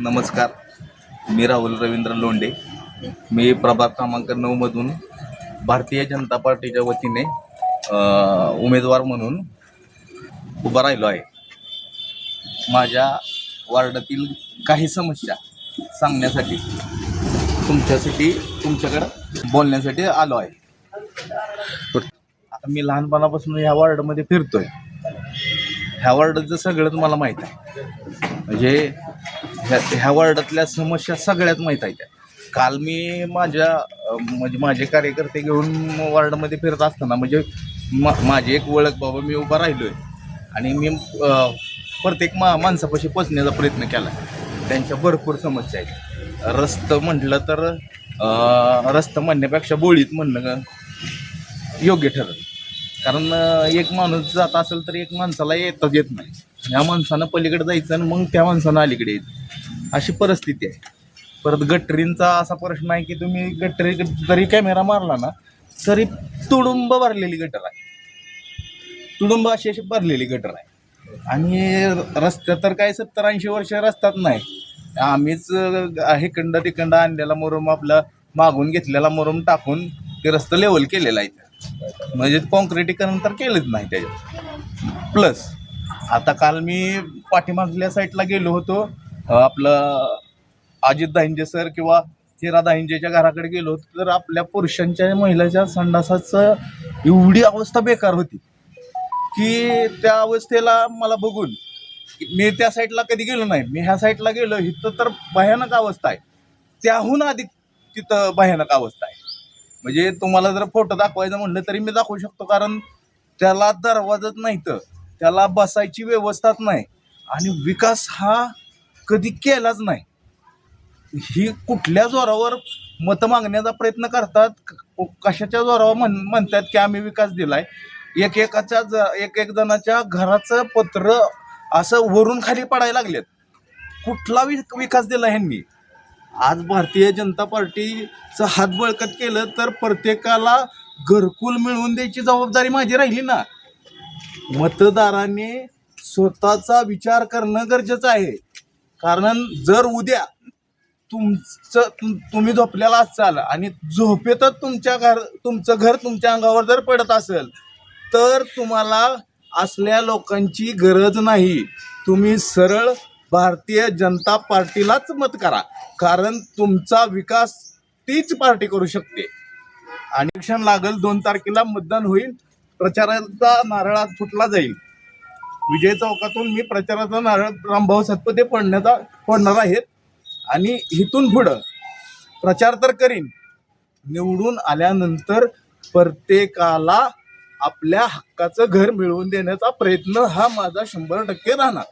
नमस्कार. मी राहुल रवींद्र लोंडे मी प्रभाग क्रमांक नऊमधून भारतीय जनता पार्टीच्या वतीने उमेदवार म्हणून उभा राहिलो आहे. माझ्या वार्डातील काही समस्या सांगण्यासाठी तुमच्यासाठी तुमच्याकडं बोलण्यासाठी आलो आहे. आता मी लहानपणापासून ह्या वार्डमध्ये फिरतोय. ह्या वार्डाचं सगळंच मला माहीत आहे. म्हणजे ह्या ह्या वार्डातल्या समस्या सगळ्यात माहीत आहेत काल मी माझ्या म्हणजे माझे कार्यकर्ते घेऊन वार्डमध्ये फिरत असताना म्हणजे मा माझी एक ओळख बाबा मी उभा राहिलो आहे आणि मी प्रत्येक मा माणसापाशी पोचण्याचा प्रयत्न केला. त्यांच्या भरपूर समस्या आहेत. रस्तं म्हटलं तर रस्तं म्हणण्यापेक्षा बोळीत म्हणणं योग्य ठरत कारण एक माणूस जात असेल तर एक माणसाला येताच येत नाही. ह्या माणसानं पलीकडे जायचं आणि मग त्या माणसानं अलीकडे यायचं. अशी परिस्थिती आहे. परत गटरींचा असा प्रश्न आहे की तुम्ही गटरी जरी कॅमेरा मारला ना तरी तुडुंब भरलेली गटर आहे. तुडुंब अशी अशी भरलेली गटर आहे. आणि रस्त्यात तर काय सत्तर ऐंशी वर्ष रस्त्यात नाही. आम्हीच हे हिकंड तिकंड आणलेला मुरुम आपला मागून घेतलेला मुरुम टाकून ते रस्ता लेवल केलेला आहे म्हणजे कॉन्क्रिटीकरण तर केलंच नाही त्याच्यात. प्लस आता काल मी पाठीमागल्या साईडला गेलो होतो. आपलं अजित दाहिंजे सर किंवा हिरा दाहिंजेच्या घराकडे गेलो तर आपल्या पुरुषांच्या महिलाच्या संडासाचं एवढी अवस्था बेकार होती की त्या अवस्थेला मला बघून मी त्या साईडला कधी गेलो नाही. मी ह्या साईडला गेलो इथं तर भयानक अवस्था आहे. त्याहून अधिक तिथं भयानक अवस्था आहे. म्हणजे तुम्हाला जर फोटो दाखवायचं म्हणलं तरी मी दाखवू शकतो कारण त्याला दरवाजच नाही तर त्याला बसायची व्यवस्थाच नाही. आणि विकास हा कधी केलाच नाही. ही कुठल्या जोरावर मतं मागण्याचा प्रयत्न करतात? क- कशाच्या जोरावर म्हण म्हणतात की आम्ही विकास दिलाय? एक एकाच्या ज एक एक जणाच्या घराचं पत्र असं वरून खाली पडायला लागलेत. कुठला वि विकास दिला ह्यांनी? आज भारतीय जनता पार्टीचं हात बळकट केलं तर प्रत्येकाला घरकुल मिळवून द्यायची जबाबदारी माझी राहिली ना. मतदाराने स्वतःचा विचार करणं गरजेचं आहे. कारण जर उद्या तुमचं तुम- तुम्ही झोपलेला असाल आणि झोपेतच तुमच्या घर तुमचं घर तुमच्या अंगावर जर पडत असेल तर तुम्हाला असल्या लोकांची गरज नाही. तुम्ही सरळ भारतीय जनता पार्टीलाच मत करा. कारण तुमचा विकास तीच पार्टी करू शकते. आणि इलेक्शन लागेल दोन तारखेला मतदान होईल. प्रचाराचा नारळात फुटला जाईल. विजय चौकातून मी प्रचाराचा नारळ रामभाऊ सातपुते पडण्याचा पडणार आहेत. आणि इथून पुढं प्रचार तर करीन. निवडून आल्यानंतर प्रत्येकाला आपल्या हक्काचं घर मिळवून देण्याचा प्रयत्न हा माझा शंभर टक्के राहणार.